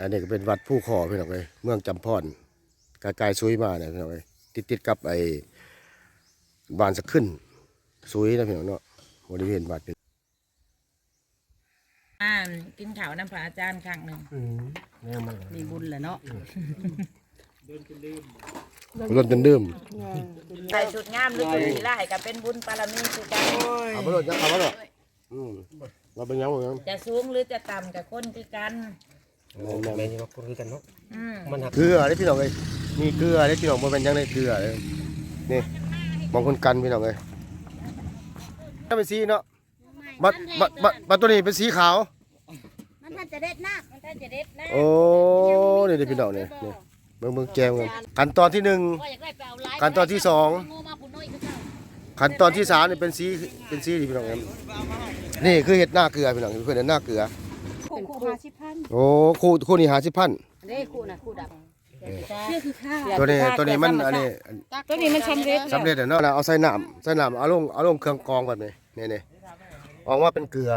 อันนี้ก็เป็นวัดผู้ขอพี่น้องเอ้ยเมืองจำพรกายกายซุยมาเนี่ยพี่น้องเอ้ยติดติดๆกับไอ้บ้านสะขึ้นซุยนะพี่น้องเนาะบริเวณวัดเป็นอ่ากินข้าวน้ำพระอาจารย์ครั้งหนึ่งแม่มันมีบุญแหละเนาะรถจนดื่มใส่ชุดงามหรือชุดสีไล่ก็เป็นบุญปารมีคือกันเอาไปรถยังเอาไปรถอืมเราเป็นยังไงจะสูงหรือจะต่ำกับคนคือกัน แม่นแม่แม่นนี่ว่าคนคือกันเนาะอืมมันหักเกลือได้พี่น้องเอ้ยมีเกลือได้พี่น้องบ่เป็นหยังได้เกลือเลยนี่มองคนกันพี่น้องเอ้ยถ้าเป็นสีเนาะบัดบัดบัดบัดตัวนี้เป็นสีขาว มันท่านจะเด็ดนักมันถ้าจะเด็ดนะโอ้นี่เด้อพี่น้องนี่นี่เบิ่งเบิ่งแจมกันขั้นตอนที่หนึ่งว่าอยากได้ไปเอาลายขั้นตอนที่สอง โง่มาผู้น้อยคือเจ้าขั้นตอนที่สามนี่เป็นสีเป็นสีนี่พี่น้องเอ้ยนี่คือเห็ดหน้าเกลือพี่น้องเพื่อนเห็ดหน้าเกลือ คู่คู่ห้าสิบพันโอ้คู่คู่นี้หาสิบพันนี่คู่น่ะคู่ดับนี่คือข้าวตัวนี้ตัวนี้มันอันนี้ตัวนี้มันสำเร็จสำเร็จแล้วเนาะเอาใส่น้ำใส่น้ำเอาลงเอาลงเครื่องกรองแบบนี้นี่นี่ออกมาเป็นเกลือ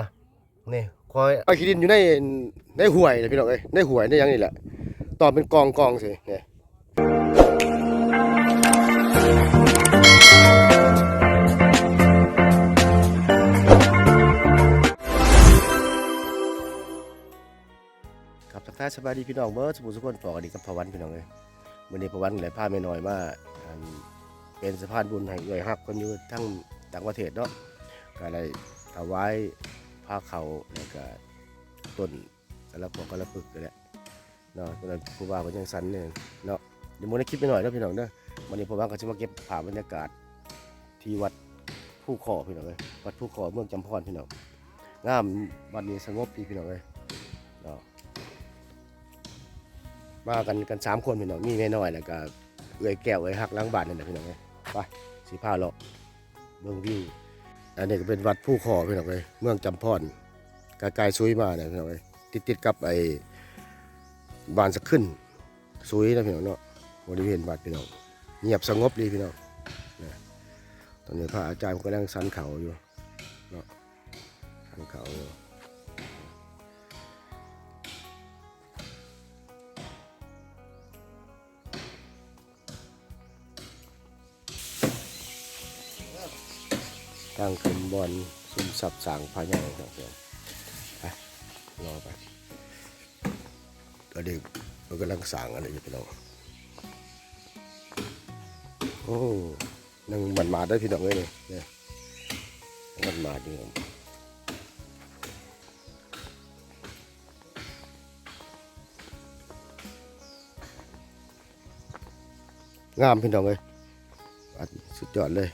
นี่คอยเอาขี้ดินอยู่ในในห่วยเลยพี่น้องเอ้ยในห่วยในหยังนี่แหละต่อเป็นกองกองสินี่ค ทักทายสบายดีพี่น้องเมื่อสมุทรสุขคนปอกันดีกับพวันพี่น้องเอ้ยวันนี้พวันเลยพาแม่น้อยมาเป็นสะพานบุญให้เอ่ยฮักคนอยู่ทั้งต่างประเทศเนาะก็เลยถวายผ้าเขาแล้วก็ต้นสารพวกกระปึกนี่แหละเนาะตอนนั้นผู้ว่าก็ยังสันเนี่ยเนาะเดี๋ยวมันได้คลิปไปหน่อยนะพี่น้องเนาะวันนี้ผู้ว่าก็จะมาเก็บภาพบรรยากาศที่วัดผู้ขอพี่น้องเลยวัดผู้ขอเมืองจำพรพี่น้องงามวันนี้สงบดีพี่น้องเลย มากันกันสามคนพี่น้องมีแม่น้อยแล้วก็เอื้อยแก้วเอื้อยฮักล้างบานนั่นแหละพี่น้องเอ้ยไปสีผ้าเลาะเมืองวิวอันนี้ก็เป็นวัดผู้ขอพี่น้องเอ้ยเมืองจำพรกายกายซุยมาเนี่ยพี่น้องเอ้ยติดติดกับไอ้บ้านสะขึ้นซุยนะพี่น้องเนาะบริเวณวัดพี่น้องเงียบสงบดีพี่น้องนะตอนนี้พระอาจารย์กำลังสันเขาอยู่เนาะสันเขาอยู่ ตั้งขึ้นบอลซุ่มสับสางพาใหญ่ครับผมไปรอไปตอนนี้มันกำลังสางอะไรอยู่พี่น้องโอ้นั่งมันมาได้พี่น้องเลยเนี่ยมันมาดีครับงามพี่น้องเลยสุดยอดเลย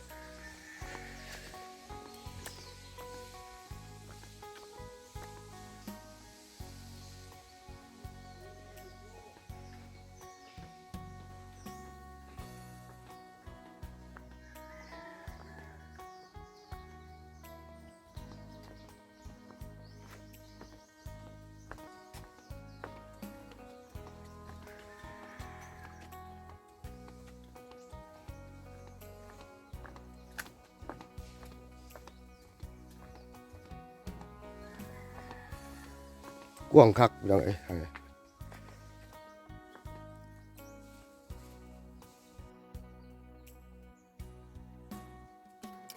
ว่างคักยังไง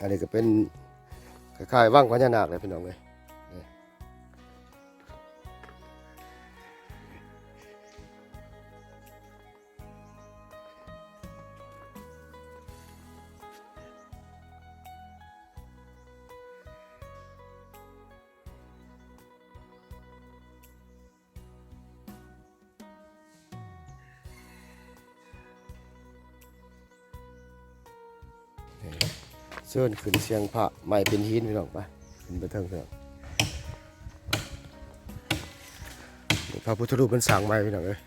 อันนี้ก็เป็นคล้ายๆว่างพญานาคเลยพี่น้องเลย เสื้อนขึ้นเสียงพระใหม่เป็นหินพี่น้องไปขึ้นไปเทิงพี่น้องพระพุทธรูปมันสร้างใหม่พี่น้องเลย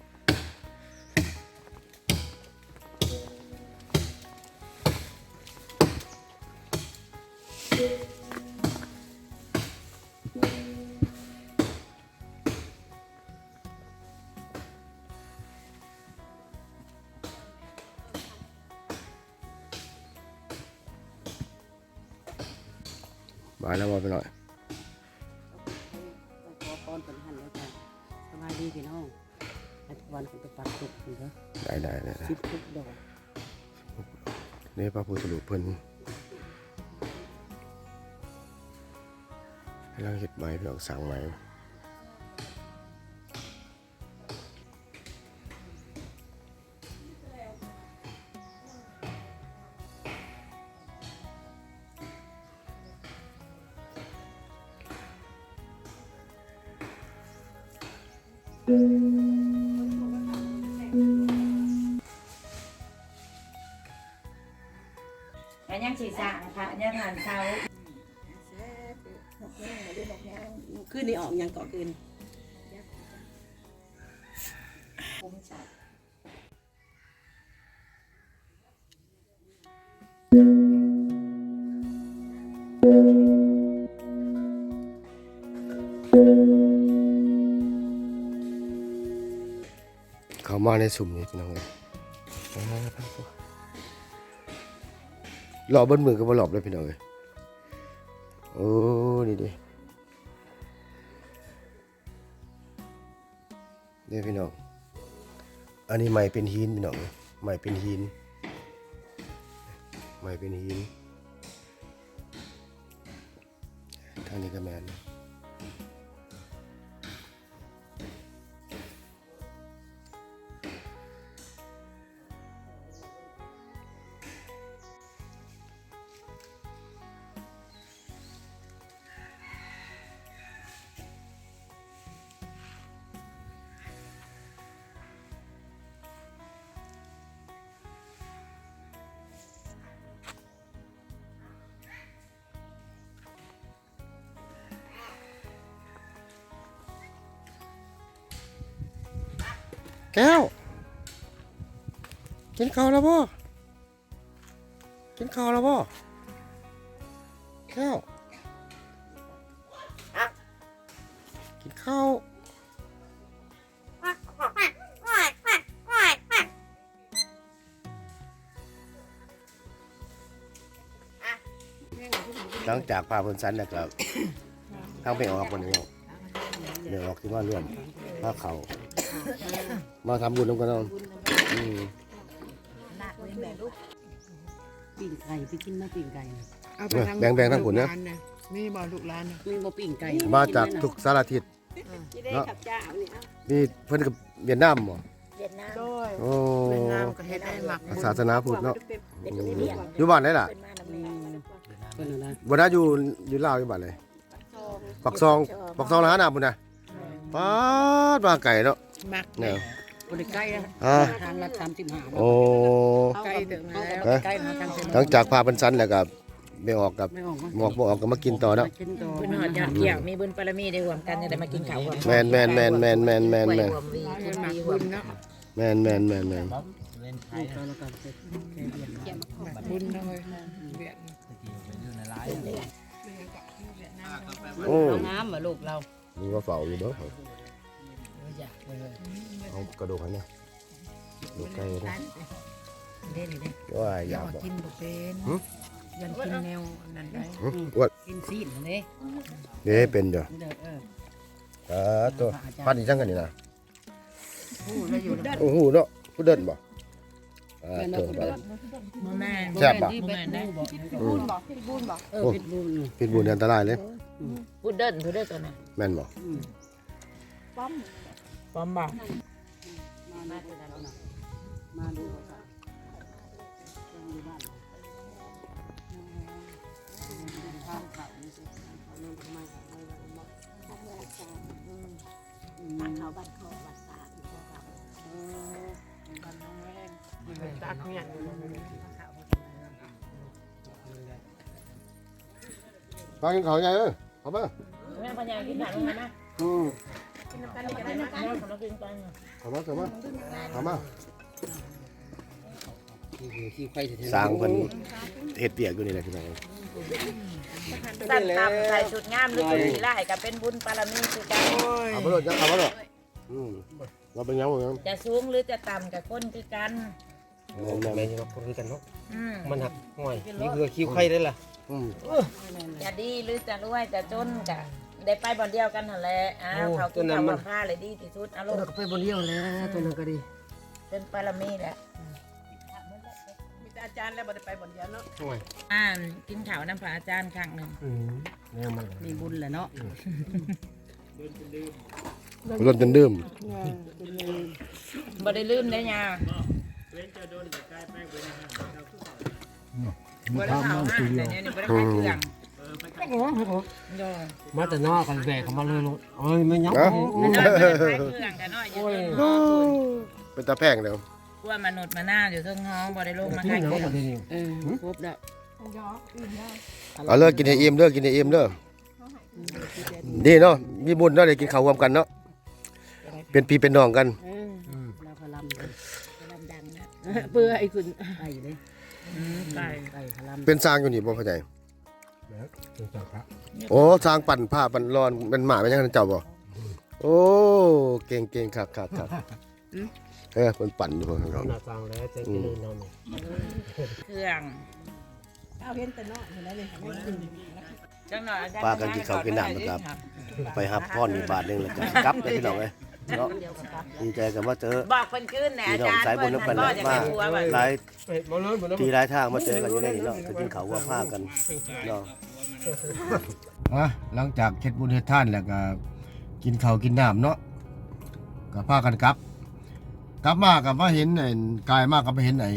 ขอพรเป็นหันแล้วจ้ะสบายดีพี่น้องวันของตะปันตุกนี่เด้อได้ได้ได้สิบทุกดอกนี่พระพุทธรูปเพิ่นให้เราเฮ็ดไม้พี่น้องสั่งไม้ แล้วยังสีสางค่ะยังหันเสาคืนนี้ออกยังเกาะคืน เขามาในสุ่มนี่พี่น้องเลยหลอบเบนมือก็บ่หลอบเลยพี่น้องเลยโอ้นี่ดินี่พี่น้อง อันนี้ไม้เป็นหินพี่น้องเอ้ยไม้เป็นหินไม้เป็นหินทางนี้ก็แมนนะ แก้ว กินข้าวแล้วบ่กินข้าวแล้วบ่แก้ว กินข้าวหลังจากพาเพิ่นสันนะครับทางไปออกวันนี้เดี๋ยวออกที่ว่าร่วมพาเขา มาทำบุญน้ำกันเนาะอืมหนักเลยแม่ลูกปิ่งไก่ไปกินมาปิ่งไก่น่ะเอาไปทางแบ่งแบ่งทั้งผลนะลูกหลานี่บ่ลูกหลานนะมีบ่ปิ่งไก่มาจากทุกสารทิศจะได้กับเจ้าเนี่ย นี่เพิ่นกับเวียดนามบ่เวียดนามโดยโอ้เวียดนามก็เฮ็ดได้หมักศาสนาพุทธเนาะเป็นลูกเลี้ยงอยู่บ้านไหนล่ะเป็นมาน้ำอืแม่มเพิ่นน่ะนะบ่น่าอยู่อยู่ลาวอยู่บ้านไหนปักซองปักซองนะหาหน้าพุ่นน่ะป๊าดมาไก่เนาะห มักเนี่ยบ่ได้ใกล้นะอ่า ทางละ35โอ้ ใกล้ถึงแล้วเอ้าใกล้นะทางเส้นหลังจากพาเพิ่นสันแล้วก็ไม่ออกกับไม่ออกมาหมอกบ่ออกก็มากินต่อเนาะกินต่อบุญหอดยอดเกี่ยวมีบุญปรมีได้รวมกันจะได้มากินข้าวรวมแม่นแม่นแม่นแม่นแม่นแม่นแม่นรวมวีทุนหมักวีรบุวญมเนาะแม่นแม่นแม่นแม่นลูกเราแล้วกันเสร็จแค่เดียวนะบุญเนาะเว้ยเวียดโอ้เอาน้ำมาลูกเรา มีว่าเฝ้าอยู่เด้อ อยากเลยเอากระดูกให้นะดูไก่นะเด่นเด้ว่าอยากบ่กินบ่เป็นหึยันกินแนวนั้นได้หึอ้วนกินซีนเด้เด้เป็นเด้อเด้อเอออ่าตัวพันอีจังกันนี่นะผู้แล้วอยู่เด้อโอ้โหเนาะผู้เดินบ่อ่าตัวไปบ่แม่นแซ่บปะที่เป็ดบูบอกบุญบอกพี่บุญบอกเออเป็ดบูนี่พิษบูนี่อันตรายเลยพุดเดิ้ลพุดเดิ้ลตัวนั้นแม่นบ่อืม ป้อมปอมบ่ามามาดูแล้วนะมาดูว่าจะยังอยู่บ้านเหรอข้าวขาวนี่สิเอาเงินทำไมเอาไว้ไว้ไว้อืมบ้านเขาบ้านเขาบ้านตาที่เขาเขาเออตักเนี่ยมากินข้าวใหญ่เอ้ยเข้ามาแม่พญากินหนังมานะอืม เรากินกันเข้ามาเข้ามาเข้ามาขี้ไข่แท้ๆสร้างเพิ่นเฮ็ดเปียกอยู่นี่แหละพี่น้องสั่นตับใส่ชุดงามหรือชุดสีไล่ก็เป็นบุญปารมีคือกันเอาบ่โดดจังเอาบ่โดดอืมเราเป็นยังบ่ยังจะสูงหรือจะต่ำกับคนคือกันแม่นแม่นแม่ยังคนคือกันเนาะอืมมันหักห่วยนี่คือคิ้วไข่ได้ล่ะอืมจะดีหรือจะรวยจะจนกะ ได้ไปบ่อนเดียวกันหั่นแหละอ้าวเขากินข้าวกับผ้าเลยดีที่สุดเอาตัลูวกนั้นก็ไปบนเดียวแล้วตัวนั้นก็ดีเป็นปารามีแหละมีแต่อาจารย์แล้วบ่ได้ไปบ่อนเดียวเนาะโอ้ยอ่านกินข้าวน้ำพระอาจารย์ครั้งหนึ่งอืมแนวมันมีบุญแหละเนาะรถจนดื่มบ่ได้ลืมได้ยาบ่ได้เผาห้างแต่เนี่ยนี่บ่ได้ขายเครื่องโดย มาแต่นอกกันแบกเขามาเลยลูกเอ้ยไม่ยั้งเอ้าไม่น้อยบ่ได้ขายเครื่องกันน้อยอยู่เทิงห้องคุณเป็นตาแพงเดี๋ยวกลัวมนุษย์มาหน้าอยู่เทิงห้องบ่ได้ลงมาที่ขายเนาะเครื่อปงระเด็นนี้เออครบแล้วเอาเลิกกินให้อิ่มเด้อกินให้อิ่มเด้อดีเนาะมีบุญเนาะได้กินข้าวรวมกันเนาะเป็นพี่เป็นน้องกันอืมเราพลัมลำดังนะเปื่อยขึ้นไก่เลยอืมไก่ไก่พลัมเป็นสร้างอยู่นี่บ่เข้าใจ แล้วเป็นจังครับโอ้สร้างปั่นผ้าปั่นรอนเป็นหมาเป็นยังไงเจ้าบ่โอ้เก่งเก่งครับครับครับเออเป็นปั่นอยู่พวกเราหน้าตังแล้วจะกินนอนเครื่องเอาเห็นแต่เนาะเห็นแล้วเลยไม่กินจังหน่อยอจรย์ป้ากันกินข้าวกินน้ำนะครับ ไปหับพ่อนอีกบาทหนึงแล้วก็กลับได้พี่น้องเอ้ยเนาะดีใจกันว่าเจอบอกเพิ่นขึ้นเนี่ยพี่อาน้องจารย์สายบุญเพิ่นนำกันบ่นะจะมาเป็นผัวว่าหลายเฮ้ยมาเลยมาเลยทีหลายทางมาเจอกันอยู่ในนี่เนาะจะกินข้าวว่าผ้ากันเนาะ อะหลังจากเฮ็ดบุญเฮ็ดทานแล้วก็กินข้าวกินน้ำเนาะก็พากันกลับ กลับมากับมาเห็นไอ้กายมากก็ไปเห็นไอ้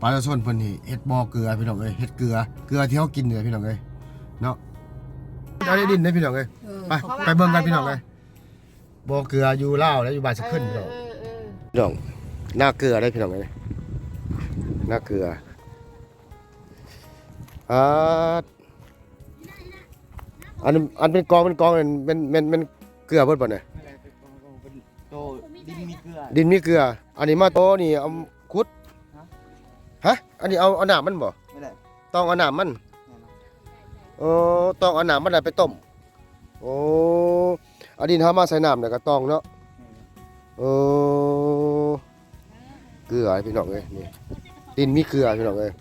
ปลาชนเพิ่นนี่เฮ็ดบ่อเกลือพี่น้องเอ้ยเฮ็ดเกลือเกลือที่เฮากินเนี่ยพี่น้องเอ้ยเนาะเอาได้ดินได้พี่น้องเอ้ยไปไปเบิ่งกันพี่น้องเอ้ยบ่อเกลืออยู่ลาวแล้วอยู่บ้านสะขึ้นพี่น้องพี่น้องหน้าเกลือได้พี่น้องเอ้ยหน้าเกลือ อ่าอันอันเป็นกองเป็นกองเป็นเป็นเป็นเกลือเบิดบ่เนี่ยโตดินมีเกลือดินมีเกลือ อันนี้มาโตนี่เอาขุดฮะอันนี้เอาเอาหนามมันบ่ไม่ได้ต้องเอาหนามมันโอ้ต้องเอาหนามมันน่ะไปต้มโอ้เอาดินเฮามาใส่หน้ำแล้วก็ต้องเนาะโอ้เกลือพี่น้องเอ้ยนี่ดินมีเกลือพี่น้องเอ้ย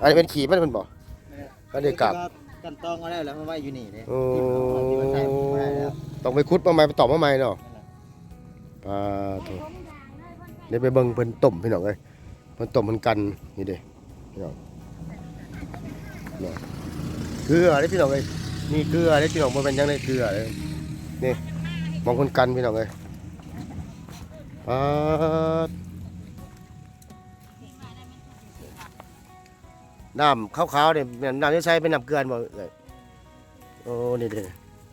อันนี้เป็นขี้มันเป็นบ่อันนี้กาบกันตองก็ได้แล้วมาไว้อยู่นี่เลยโอ้ที่มันใส่ไม่ได้แล้วต้องไปขุดมาใหม่ไปตอบมาใหม่เนาะปลาโถเดี๋ยวไปเบิ่งเพิ่นต้มพี่น้องเอ้ยเพิ่นต้มเพิ่นกันนี่เด้พี่น้องเนาะเกลือเด้พี่น้องเอ้ยนี่เกลือเด้พี่น้องบ่แม่นหยังได้เกลือเด้นี่มองเพิ่นกันพี่น้องเอ้ยปลาด น้ำขาวๆเนี่ยน้ำที่ใช้เป็นน้ำเกลือบ่เอ้ยโอ้นี่เด้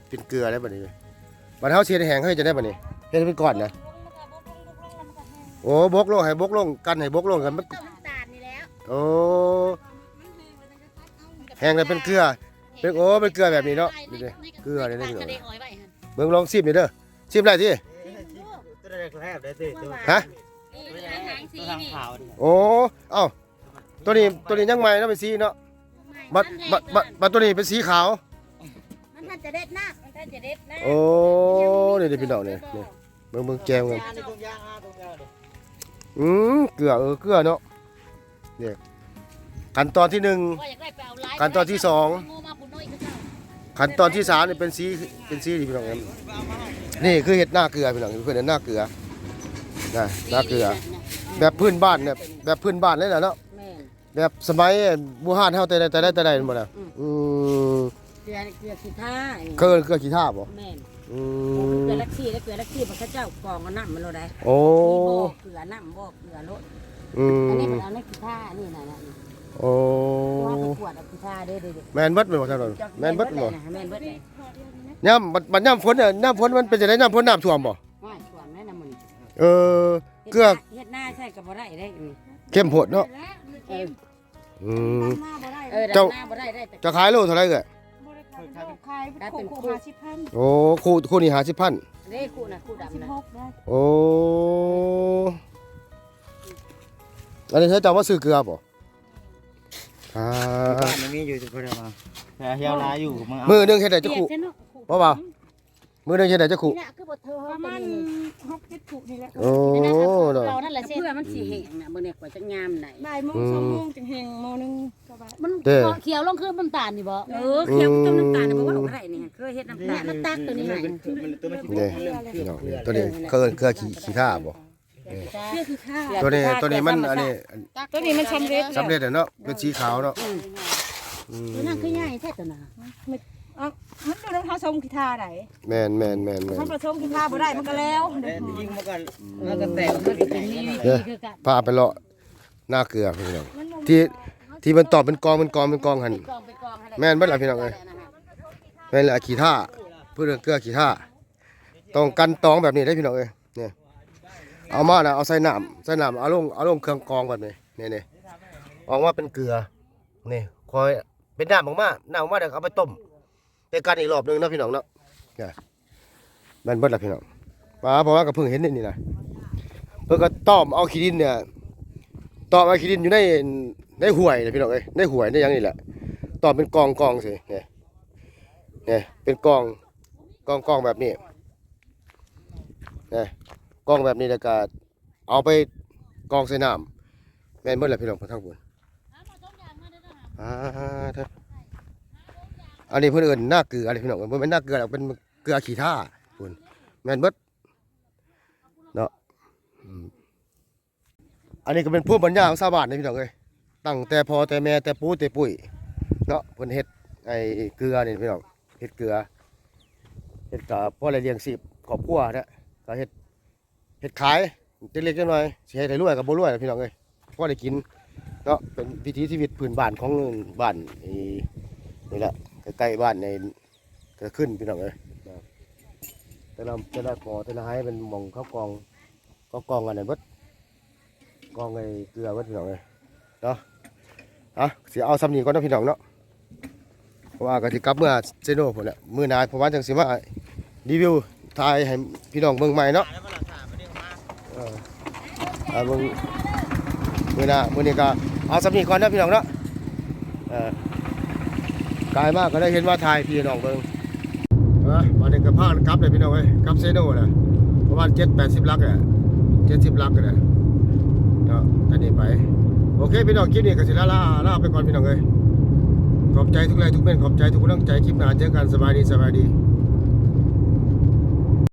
เป็นเกลือแล้วบัดนี้บัดเฮาเสียแห้งเฮ้ยจะได้บัดนี้เฮ็ดเป็นก้อนนะโอ้บกลงให้บกลงกันให้บกลงกันมันต้มน้ำตาลนี่แล้วโอ้แห้งแล้วเป็นเกลือเป็นโอ้เป็นเกลือแบบนี้เนาะนี่เด้เกลือนี่เด้พี่น้องเบิ่งลองชิมนี่เด้อชิมได้ที่ตัวแรกแรกได้สิตัวฮะตัวทางขาวนี่โอ้เอ้า ตัวนี้ตัวนี้ยังใหม่เนาะเป็นสีเนาะบัดบัดบัดบัดตัวนี้เป็นสีขาว มันท่านจะเด็ดนักมันท่านจะเด็ดนะโอ้นี่เด้พี่น้องนี่นี่เบิ่งเบิ่งแจมกันยาในตรงยางอาตรงยางดิอืมเกลือเออเกลือเนาะเนี่ยขั้นตอนที่หนึ่งขั้นตอนที่สองขั้นตอนที่สามนี่เป็นสีเป็นสีนี่พี่น้องครับนี่คือเห็ดหน้าเกลือพี่น้องเพื่อนเห็ดหน้าเกลือนะหน้าเกลือ แบบพื้นบ้านเนี่ยแบบพื้นบ้านเลยแหละเนาะ แม่นแบบสมัยบูฮานเฮาแต่ใดแต่ใดแต่ใดนั่นบ่ล่ะอืมเกลือเกลือขี้ท่านี่เกลือเกลือขี้ท่าบ่แม่นอืเกลืมอลักซี่แล้วเกลือลักซี่มันเขาเจ้ากองเอาน้ำมันโลได้โอ้มีบ่เกลือน้ำบ่เกลือรถอือันนี้มมันเอาในขี้ท่านี่น่ะน่ะโอ้ว่าไปขวดเอาขี้ท่าเด้อเด้อแม่นเบิดแม่นบ่ท่านผู้ชมแม่นเบิดบ่แม่นเบิดเลยย่ำบัดบัดย่ำฝนเนี่ยย่ำฝนมันเป็นจังได๋ย่ำฝนน้ำท่วมบ่ว่าขวดนั่นน่ะมันเออ เกลือ เฮ็ดหน้าใช่ก็บ่ได้ได้นี่เข้มโพดเนาะ เอออืมเออเจ้า หน้าบ่ได้ได้แต่ จะขายโลเท่าไหร่เอ่ยขายเป็นคู่50,000โอ้คู่คู่นี้50,000เด้คู่น่ะคู่ดำน่ะโอ้อันนี้เธอจะว่าซื้อเกลือบ่อ่าบ้านมันมีอยู่ทุกคนเอามาแต่เฮียวนาอยู่มึงเอามือหนึงเฮ็ดได้จักคู่เปียกซะเนาะบ่เบามื้อนึงจะได้จักคุนี่แหละคือบ่เธอประมาณหกเจ็ดถุนี่แหละโอ้ พื่อมันสิแห้งน่ะมื้อนี้กว่าจะงามไหนบ่ายโมงสองโมงจังแหงโมงหนึงก็บ่ายมันเขียวลงคือน้ำตาลนี่บ่เออเคี่ยวจมน้ำตาลน่ะบ่ว่าเอาได้นี่เคยเฮ็ดน้ำตาลน้ำตักตัวนี้ให้มันตัวมันนี่พี่น้องนี่ตัวนี้เครื่องเครือขี้ขี้ท่าบ่เพื่อคือข้าวตัวนี้ตัวนี้มันอันนี้ตัวนี้มันสำเร็จสำเร็จแล้วเนาะเป็นสีขาวเนาะอืม ตัวนั้นคือใหญ่แท้ตัวน่ะเอา มันดูน้ำเขาชมกีทาไหนแม่นแม่นแม่นแม่นมันผสมกีทาบ่ได้มันก็แล้วแต่ยิงมาก่อนแล้วก็แตกมันก็แตกเด้อคือกันพาไปเลาะหน้าเกลือพี่น้องที่ที่มันตอบเป็นกองเป็นกองเป็นกองหั่นกองไปกองให้แม่นเบิดล่ะพี่น้องเอ้ยแม่นแหละขี้ท่าเพื่อเกลือขี้ท่าต้องกันตองแบบนี้ได้พี่น้องเอ้ยเนี่ยเอามานะเอาใส่น้ำใส่น้ำเอาลงเอาลงเครื่องกรองก่อนเลยนี่นี่ออกมาเป็นเกลือนี่คอยเป็นน้ำออกมาน้ำออกมาเดี๋ยวเอาไปต้ม ไปกันอีกรอบหนึงนะพี่น้องเนาะเนี่ยแม่นเบิดละพี่น้องป้าเพราะว่าก็เพิ่งเห็นนี่นี่นะเพิ่นก็ต้อมเอาขี้ดินเนี่ยต้อมเอาขี้ดินอยู่ในในห่วยนะพี่น้องเอ้ยในห่วยในหยังนี่แหละต้อมเป็นกองกองสิเนี่ยเนี่ยเป็นกองกองกองแบบนี้เนี่ยกองแบบนี้แล้วก็เอาไปกองใส่น้ำแม่นเบิ่แหละพี่น้องทั้งบุญ อ่าเถอะ อันนี้เพิ่นเอิ้นหน้าเกลืออะไรพี่น้องมันเป็นหน้าเกลือหรอกเป็นเกลือขี้ท่าคุณแมนเบิดเนาะอันนี้ก็เป็นผู้ปัญญาของชาวบ้านนี่พี่น้องเอ้ยตั้งแต่พอแต่แม่แต่ปู่แต่ปุ้ยเนาะเพิ่นเฮ็ดไอ้เกลือนี่พี่น้องเฮ็ดเกลือเฮ็ดกับพ่ออะไรเลี้ยงสิบครอบครัวนะก็เฮ็ดเฮ็ดขายเล็กๆน้อยๆสิให้ได้รวยกับบ่รวยนะพี่น้องเอ้ยพอได้กินเนาะเป็นวิถีชีวิตพื้นบ้านของบ้านนี่แหละ ใกล้ๆบ้านในก็ขึ้นพี่น้องเอ้ยแต่ละแต่ละกอแต่ละไห้เป็นหมองเขากองก็กองกันได้เบิดกองไอ้เกลือเบดพี่น้องเอ้ยเนาะอะสิเอาซ้ำนี้ก่อนนะพี่น้องเนาะเพราะว่าก็สิกับเมื่อเซโน่พุ่นแหละมื้อนาเพราะว่าจังสิมารีวิวถ่ายให้พี่น้องเบิ่งใหม่เนาะเออเอาเบิ่งมือหน้ามือนี้ก็เอาสำนีก่อนนะพี่น้องเนาะเออ กายมากก็ได้เห็นว่าทายพี่น้องเบิ่งเออวันนี้ก็พากันกลับเลยพี่น้องเอ้ยกลับเซโน่นะประมาณเจ็ดแปดสิบลักอะ70ลักก็ได้เนาะตอนนี้ไป โอเคพี่น้องคลิปนี้ก็สิลาลาลาไปก่อนพี่น้องเอ้ยขอบใจทุกไลน์ทุกเม่นขอบใจทุกกำลังใจคลิปหน้าเจอกันสบายดีสบายดี